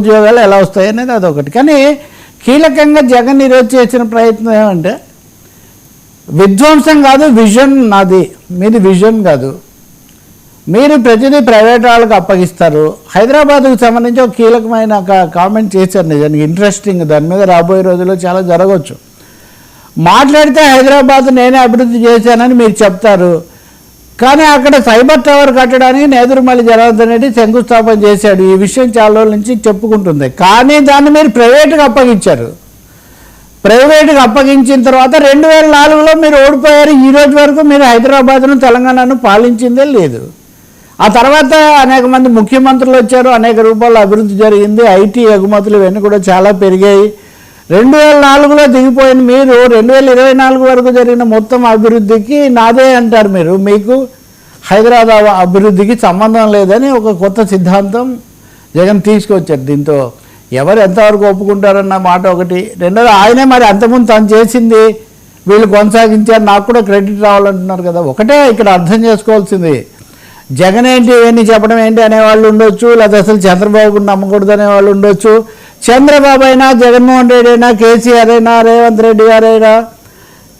ఉద్యోగాలు ఎలా వస్తాయి అనేది అదొకటి. కానీ కీలకంగా జగన్ ఈరోజు చేసిన ప్రయత్నం ఏమంటే విధ్వంసం కాదు విజన్ నాది. మీది విజన్ కాదు. మీరు ప్రతిదీ ప్రైవేట్ వాళ్ళకి అప్పగిస్తారు. హైదరాబాద్కు సంబంధించి ఒక కీలకమైన కామెంట్ చేశారు నిజానికి. ఇంట్రెస్టింగ్. దాని మీద రాబోయే రోజుల్లో చాలా జరగవచ్చు. మాట్లాడితే హైదరాబాద్ నేనే అభివృద్ధి చేశానని మీరు చెప్తారు. కానీ అక్కడ సైబర్ టవర్ కట్టడానికి నేదురుమల్లి జనార్దన్ రెడ్డి శంకుస్థాపన చేశాడు. ఈ విషయం చాలా రోజుల నుంచి చెప్పుకుంటుంది. కానీ దాన్ని మీరు ప్రైవేట్గా అప్పగించారు. ప్రైవేట్గా అప్పగించిన తర్వాత రెండు వేల నాలుగులో మీరు ఓడిపోయారు. ఈ రోజు వరకు మీరు హైదరాబాద్ను తెలంగాణను పాలించిందే లేదు. ఆ తర్వాత అనేక మంది ముఖ్యమంత్రులు వచ్చారు. అనేక రూపాయల అభివృద్ధి జరిగింది. ఐటీ ఎగుమతులు ఇవన్నీ కూడా చాలా పెరిగాయి. రెండు వేల నాలుగులో దిగిపోయిన మీరు రెండు వేల ఇరవై నాలుగు వరకు జరిగిన మొత్తం అభివృద్ధికి నాదే అంటారు మీరు. మీకు హైదరాబాద్ అభివృద్ధికి సంబంధం లేదని ఒక కొత్త సిద్ధాంతం జగన్ తీసుకొచ్చారు దీంతో. ఎవరు ఎంతవరకు ఒప్పుకుంటారన్న మాట ఒకటి. రెండోది ఆయనే మరి అంతకుముందు తను చేసింది వీళ్ళు కొనసాగించారు నాకు కూడా క్రెడిట్ రావాలంటున్నారు కదా. ఒకటే ఇక్కడ అర్థం చేసుకోవాల్సింది. జగన్ ఏంటి ఇవన్నీ చెప్పడం ఏంటి అనేవాళ్ళు ఉండొచ్చు లేదా అసలు చంద్రబాబు నమ్మకూడదు అనేవాళ్ళు ఉండొచ్చు. చంద్రబాబు అయినా జగన్మోహన్ రెడ్డి అయినా కేసీఆర్ అయినా రేవంత్ రెడ్డి గారైనా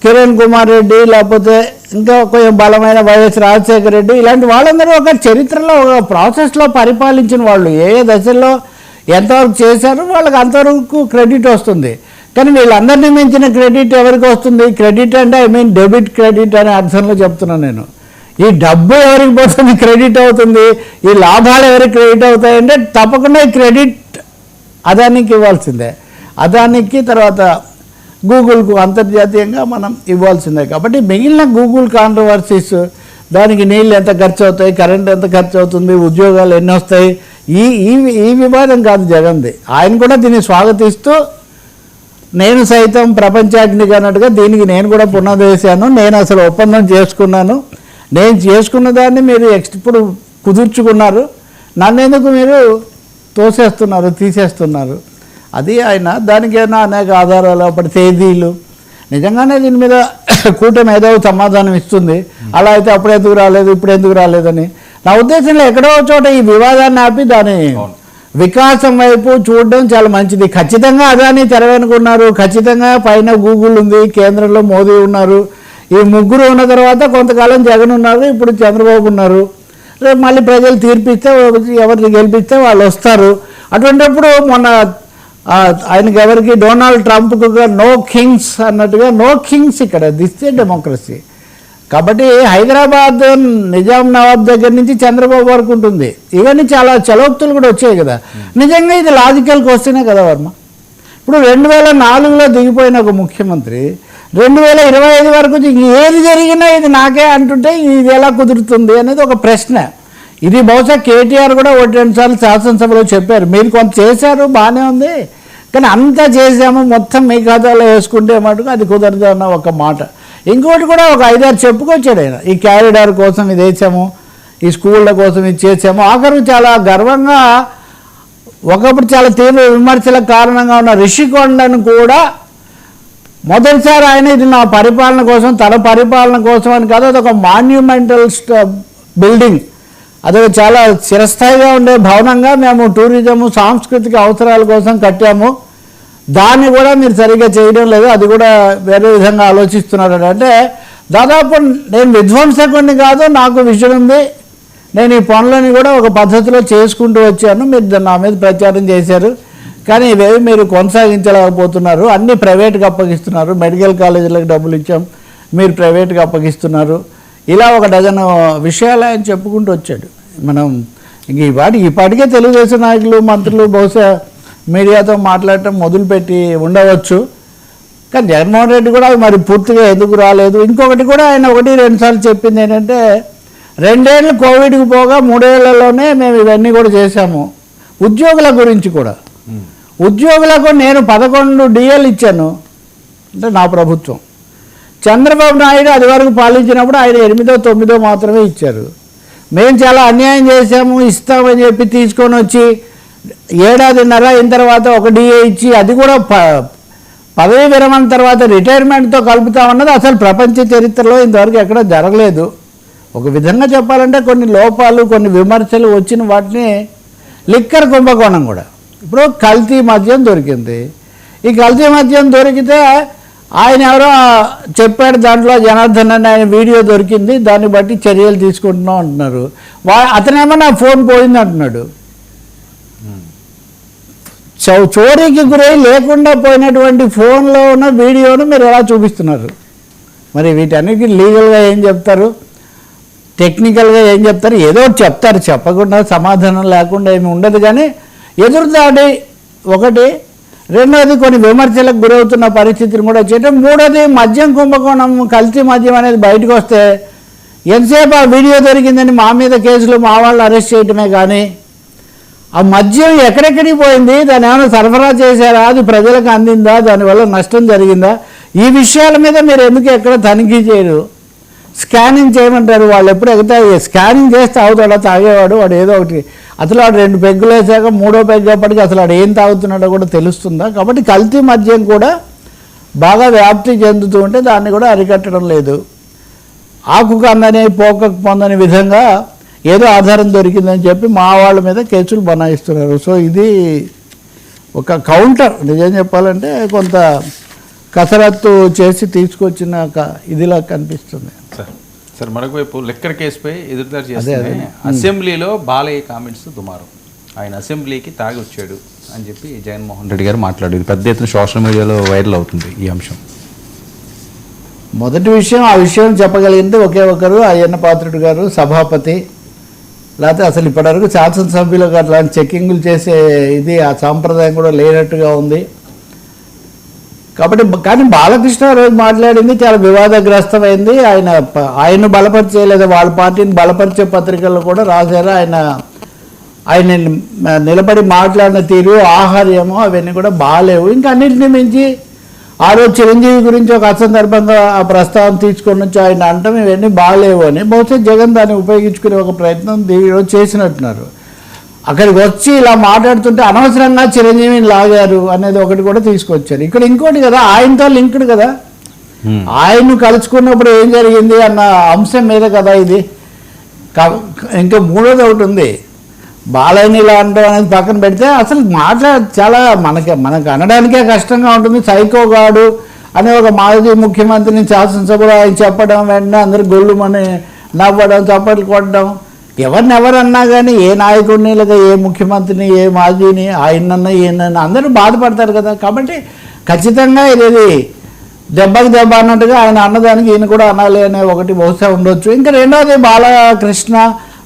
కిరణ్ కుమార్ రెడ్డి లేకపోతే ఇంకా కొంచెం బలమైన వైఎస్ రాజశేఖర రెడ్డి ఇలాంటి వాళ్ళందరూ ఒక చరిత్రలో ఒక ప్రాసెస్లో పరిపాలించిన వాళ్ళు. ఏ ఏ దశల్లో ఎంతవరకు చేశారో వాళ్ళకి అంతవరకు క్రెడిట్ వస్తుంది. కానీ వీళ్ళందరినీ మించిన క్రెడిట్ ఎవరికి వస్తుంది? క్రెడిట్ అంటే ఐ మీన్ డెబిట్ క్రెడిట్ అనే అర్థంలో చెప్తున్నాను నేను. ఈ డబ్బు ఎవరికి పోతుంది? క్రెడిట్ అవుతుంది. ఈ లాభాలు ఎవరికి క్రెడిట్ అవుతాయంటే తప్పకుండా ఈ క్రెడిట్ అదానికి ఇవ్వాల్సిందే. అదానికి తర్వాత గూగుల్కు అంతర్జాతీయంగా మనం ఇవ్వాల్సిందే. కాబట్టి మిగిలిన గూగుల్ కాంట్రవర్సీస్ దానికి నీళ్ళు ఎంత ఖర్చు అవుతాయి కరెంట్ ఎంత ఖర్చు అవుతుంది ఉద్యోగాలు ఎన్ని వస్తాయి ఈ ఈ ఈ వివాదం కాదు జగన్ది ఆయన కూడా దీన్ని స్వాగతిస్తూ నేను సైతం ప్రపంచాగ్నికి అన్నట్టుగా దీనికి నేను కూడా పునాది వేశాను నేను అసలు ఒప్పందం చేసుకున్నాను. నేను చేసుకున్న దాన్ని మీరు ఎక్స్ట్ ఇప్పుడు కుదుర్చుకున్నారు. నన్నెందుకు మీరు తోసేస్తున్నారు తీసేస్తున్నారు? అది ఆయన దానికి ఏమైనా అనేక ఆధారాలు అప్పటి తేదీలు. నిజంగానే దీని మీద కూటమి ఏదో సమాధానం ఇస్తుంది. అలా అయితే అప్పుడు ఎందుకు రాలేదు ఇప్పుడు ఎందుకు రాలేదని. నా ఉద్దేశంలో ఎక్కడో చోట ఈ వివాదాన్ని ఆపి దాని వికాసం వైపు చూడడం చాలా మంచిది. ఖచ్చితంగా అదాని తెరవనుకున్నారు. ఖచ్చితంగా పైన గూగుల్ ఉంది కేంద్రంలో మోదీ ఉన్నారు. ఈ ముగ్గురు ఉన్న తర్వాత కొంతకాలం జగన్ ఉన్నారు ఇప్పుడు చంద్రబాబు ఉన్నారు. రేపు మళ్ళీ ప్రజలు తీర్పిస్తే ఎవరిని గెలిపిస్తే వాళ్ళు వస్తారు. అటువంటిప్పుడు మొన్న ఆయనకి ఎవరికి? డొనాల్డ్ ట్రంప్కు నో కింగ్స్ అన్నట్టుగా నో కింగ్స్ ఇక్కడ. దిస్తే డెమోక్రసీ కాబట్టి హైదరాబాద్ నిజాం నవాబ్ దగ్గర నుంచి చంద్రబాబు వరకు ఉంటుంది. ఇవన్నీ చాలా చలోక్తులు కూడా వచ్చాయి కదా. నిజంగా ఇది లాజికల్ క్వశ్చనే కదా వర్మ. ఇప్పుడు రెండు వేల నాలుగులో దిగిపోయిన ఒక ముఖ్యమంత్రి రెండు వేల ఇరవై ఐదు వరకు ఏది జరిగినా ఇది నాకే అంటుంటే ఇది ఎలా కుదురుతుంది అనేది ఒక ప్రశ్న. ఇది బహుశా కేటీఆర్ కూడా ఒకటి రెండు సార్లు శాసనసభలో చెప్పారు. మీరు కొంత చేశారు బాగానే ఉంది. కానీ అంతా చేసాము మొత్తం మీ ఖాతాలో వేసుకుంటే మటుకు అది కుదరదు అన్న ఒక మాట. ఇంకోటి కూడా ఒక ఐదారు చెప్పుకొచ్చాడు ఆయన. ఈ క్యారిడార్ కోసం ఇది వేసాము ఈ స్కూళ్ళ కోసం ఇది చేసాము. ఆఖరు చాలా గర్వంగా ఒకప్పుడు చాలా తీవ్ర విమర్శలకు కారణంగా ఉన్న రిషికొండను కూడా మొదటిసారి ఆయన ఇది నా పరిపాలన కోసం తన పరిపాలన కోసం అని కాదు అదొక మాన్యుమెంటల్ బిల్డింగ్ అదొక చాలా చిరస్థాయిగా ఉండే భవనంగా మేము టూరిజం సాంస్కృతిక అవసరాల కోసం కట్టాము. దాన్ని కూడా మీరు సరిగ్గా చేయడం లేదు అది కూడా వేరే విధంగా ఆలోచిస్తున్నారు. అంటే దాదాపు నేను విధ్వంసకుడిని కాదు నాకు విషయం ఉంది. నేను ఈ పనులని కూడా ఒక పద్ధతిలో చేసుకుంటూ వచ్చాను. మీరు దాన్ని నా మీద ప్రచారం చేశారు. కానీ ఇవేవి మీరు కొనసాగించలేకపోతున్నారు. అన్ని ప్రైవేట్గా అప్పగిస్తున్నారు. మెడికల్ కాలేజీలకు డబ్బులు ఇచ్చాం. మీరు ప్రైవేట్గా అప్పగిస్తున్నారు. ఇలా ఒక డజన్ విషయాలు ఆయన చెప్పుకుంటూ వచ్చాడు. మనం ఇంక ఈ పాటి తెలుగుదేశం నాయకులు మంత్రులు బహుశా మీడియాతో మాట్లాడటం మొదలుపెట్టి ఉండవచ్చు. కానీ జగన్మోహన్ రెడ్డి కూడా మరి పూర్తిగా ఎందుకు రాలేదు? ఇంకొకటి కూడా ఆయన ఒకటి రెండుసార్లు చెప్పింది ఏంటంటే రెండేళ్ళు కోవిడ్కి పోగా మూడేళ్ళలోనే మేము ఇవన్నీ కూడా చేశాము. ఉద్యోగుల గురించి కూడా. ఉద్యోగులకు నేను పదకొండు డిఎల్ ఇచ్చాను. అంటే నా ప్రభుత్వం. చంద్రబాబు నాయుడు అది వరకు పాలించినప్పుడు ఆయన ఎనిమిదో తొమ్మిదో మాత్రమే ఇచ్చారు. మేము చాలా అన్యాయం చేశాము ఇస్తామని చెప్పి తీసుకొని వచ్చి ఏడాదిన్నర అయిన తర్వాత ఒక డిఏ ఇచ్చి అది కూడా ప పదవి విరమణ తర్వాత రిటైర్మెంట్తో కలుపుతామన్నది అసలు ప్రపంచ చరిత్రలో ఇంతవరకు ఎక్కడ జరగలేదు. ఒక విధంగా చెప్పాలంటే కొన్ని లోపాలు కొన్ని విమర్శలు వచ్చిన వాటిని లిక్కర్ కుంభకోణం కూడా. ఇప్పుడు కల్తీ మద్యం దొరికింది. ఈ కల్తీ మద్యం దొరికితే ఆయన ఎవరో చెప్పాడు దాంట్లో జనార్దన్ అని ఆయన వీడియో దొరికింది దాన్ని బట్టి చర్యలు తీసుకుంటున్నాం అంటున్నారు. వా అతనేమో నా ఫోన్ పోయింది అంటున్నాడు. చౌ చోరీకి గురై లేకుండా పోయినటువంటి ఫోన్లో ఉన్న వీడియోను మీరు ఎలా చూపిస్తున్నారు? మరి వీటన్నిటికీ లీగల్గా ఏం చెప్తారు? టెక్నికల్గా ఏం చెప్తారు? ఏదో ఒకటి చెప్తారు చెప్పకుండా సమాధానం లేకుండా ఏమి ఉండదు కానీ ఎదురుదాడి ఒకటి రెండోది కొన్ని విమర్శలకు గురవుతున్న పరిస్థితిని కూడా చేయటం మూడోది మద్యం కుంభకోణం కల్తీ మద్యం అనేది బయటకు వస్తే ఎంతసేపు ఆ వీడియో దొరికిందని మా మీద కేసులు మా వాళ్ళు అరెస్ట్ చేయటమే కానీ ఆ మద్యం ఎక్కడెక్కడికి పోయింది దాని ఏమైనా సరఫరా చేశారా అది ప్రజలకు అందిందా దానివల్ల నష్టం జరిగిందా? ఈ విషయాల మీద మీరు ఎందుకు ఎక్కడ తనిఖీ చేయరు? స్కానింగ్ చేయమంటారు వాళ్ళు ఎప్పుడు ఎగతాయి? స్కానింగ్ చేస్తే అవుతాడా తాగేవాడు వాడు ఏదో ఒకటి అసలు ఆడు రెండు పెగ్గులు వేసాక మూడో పెగ్గప్పటికి అసలు ఆడు ఏం తాగుతున్నాడో కూడా తెలుస్తుందా? కాబట్టి కల్తీ మద్యం కూడా బాగా వ్యాప్తి చెందుతూ ఉంటే దాన్ని కూడా అరికట్టడం లేదు. ఆకు కందని పోకకు పొందని విధంగా ఏదో ఆధారం దొరికిందని చెప్పి మా వాళ్ళ మీద కేసులు బనాయిస్తున్నారు. సో ఇది ఒక కౌంటర్. నిజం చెప్పాలంటే కొంత కసరత్తు చేసి తీసుకొచ్చినాక ఇదిలా కనిపిస్తుంది. సార్ సార్ మరొక వైపు లెక్కర్ కేసుపై ఎదురుదాడి అదే, చేస్తే అసెంబ్లీలో బాలయ్య కామెంట్స్ దుమారం. ఆయన అసెంబ్లీకి తాగి వచ్చాడు అని చెప్పి జగన్మోహన్ రెడ్డి గారు మాట్లాడారు. పెద్ద ఎత్తున సోషల్ మీడియాలో వైరల్ అవుతుంది ఈ అంశం. మొదటి విషయం ఆ విషయం చెప్పగలిగింది ఒకే ఒకరు అయ్యన్న పాత్రుడు గారు సభాపతి. లేకపోతే అసలు ఇప్పటివరకు శాసనసభ్యులకు అట్లాంటి చెక్కింగులు చేసే ఇది ఆ సాంప్రదాయం కూడా లేనట్టుగా ఉంది. కాబట్టి కానీ బాలకృష్ణ రోజు మాట్లాడింది చాలా వివాదగ్రస్తమైంది. ఆయన ప- బలపరిచేయలేదు? వాళ్ళ పార్టీని బలపరిచే పత్రికల్లో కూడా రాశారు. ఆయన ఆయన నిలబడి మాట్లాడిన తీరు ఆహార్యము అవన్నీ కూడా బాగాలేవు. ఇంకా అన్నింటినీ మించి ఆ రోజు చిరంజీవి గురించి ఒక అసందర్భంగా ఆ ప్రస్తావన తీసుకొని వచ్చి ఆయన అంటాం ఇవన్నీ బాగాలేవు అని. బహుశా జగన్ దాన్ని ఉపయోగించుకునే ఒక ప్రయత్నం దీని ఈరోజు చేసినట్టున్నారు. అక్కడికి వచ్చి ఇలా మాట్లాడుతుంటే అనవసరంగా చిరంజీవిని లాగారు అనేది ఒకటి కూడా తీసుకొచ్చారు. ఇక్కడ ఇంకోటి కదా ఆయనతో లింక్డ్ కదా. ఆయన్ను కలుసుకున్నప్పుడు ఏం జరిగింది అన్న అంశం మీద కదా ఇది. ఇంకా మూడోది ఒకటి ఉంది. బాలయ్యని ఇలా అంటాం అనేది పక్కన పెడితే అసలు మాట్లా చాలా మనకి మనకు అనడానికే కష్టంగా ఉంటుంది. సైకోగాడు అనే ఒక మాజీ ముఖ్యమంత్రిని శాసనసభలో ఆయన చెప్పడం వెంటనే అందరు గొల్లుమని నవ్వడం చప్పట్లు కొట్టడం ఎవరిని ఎవరన్నా కానీ ఏ నాయకుడిని లేదా ఏ ముఖ్యమంత్రిని ఏ మాజీని ఆయనన్నా ఈయనన్నా అందరూ బాధపడతారు కదా. కాబట్టి ఖచ్చితంగా ఇది దెబ్బకి దెబ్బ అన్నట్టుగా ఆయన అన్నదానికి ఈయన కూడా అనాలి అనే ఒకటి బహుశా ఉండొచ్చు. ఇంకా రెండోది బాలకృష్ణ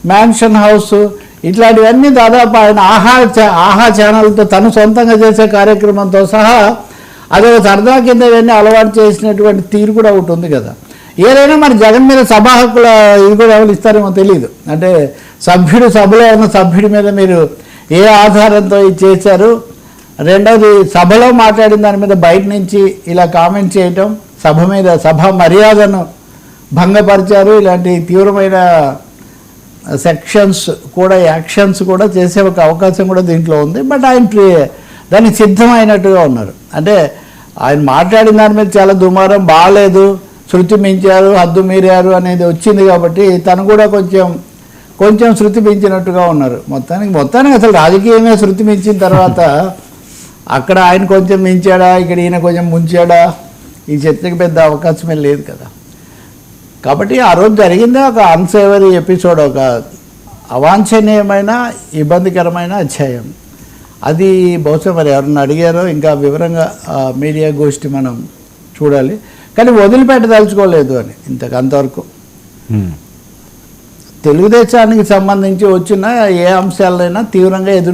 మ్యాన్షన్ హౌస్ ఇట్లాంటివన్నీ దాదాపు ఆయన ఆహా చా- ఆహా ఛానల్తో తను సొంతంగా చేసే కార్యక్రమంతో సహా అదే సరదా కింద ఇవన్నీ అలవాటు చేసినటువంటి తీరు కూడా ఒకటి ఉంది కదా. ఏదైనా మరి జగన్ మీద సభా హక్కుల ఇది కూడా ఎవరు ఇస్తారేమో తెలియదు అంటే సభ్యుడు సభలో ఉన్న సభ్యుడి మీద మీరు ఏ ఆధారంతో ఇది చేశారు? రెండవది సభలో మాట్లాడిన దాని మీద బయట నుంచి ఇలా కామెంట్ చేయటం సభ మీద సభ మర్యాదను భంగపరిచారు. ఇలాంటి తీవ్రమైన సెక్షన్స్ కూడా యాక్షన్స్ కూడా చేసే ఒక అవకాశం కూడా దీంట్లో ఉంది. బట్ ఆయన దానికి సిద్ధమైనట్టుగా ఉన్నారు. అంటే ఆయన మాట్లాడిన దాని మీద చాలా దుమారం బాగాలేదు. శృతి మించారు హద్దు మీరారు అనేది వచ్చింది కాబట్టి తను కూడా కొంచెం కొంచెం శృతి మించినట్టుగా ఉన్నారు. మొత్తానికి మొత్తానికి అసలు రాజకీయమే శృతి మించిన తర్వాత అక్కడ ఆయన కొంచెం మించాడా ఇక్కడ ఈయన కొంచెం ముంచాడా ఈ చర్చకి పెద్ద అవకాశమే లేదు కదా. కాబట్టి ఆ రోజు జరిగింది ఒక అన్సేవరీ ఎపిసోడ్ ఒక అవాంఛనీయమైన ఇబ్బందికరమైన అధ్యాయం. అది బహుశా మరి ఎవరన్నా అడిగారో ఇంకా వివరంగా మీడియా గోష్ఠి మనం చూడాలి. కానీ వదిలిపెట్టదలుచుకోలేదు అని ఇంతకు అంతవరకు. తెలుగుదేశానికి సంబంధించి వచ్చిన ఏ అంశాలైనా తీవ్రంగా ఎదురు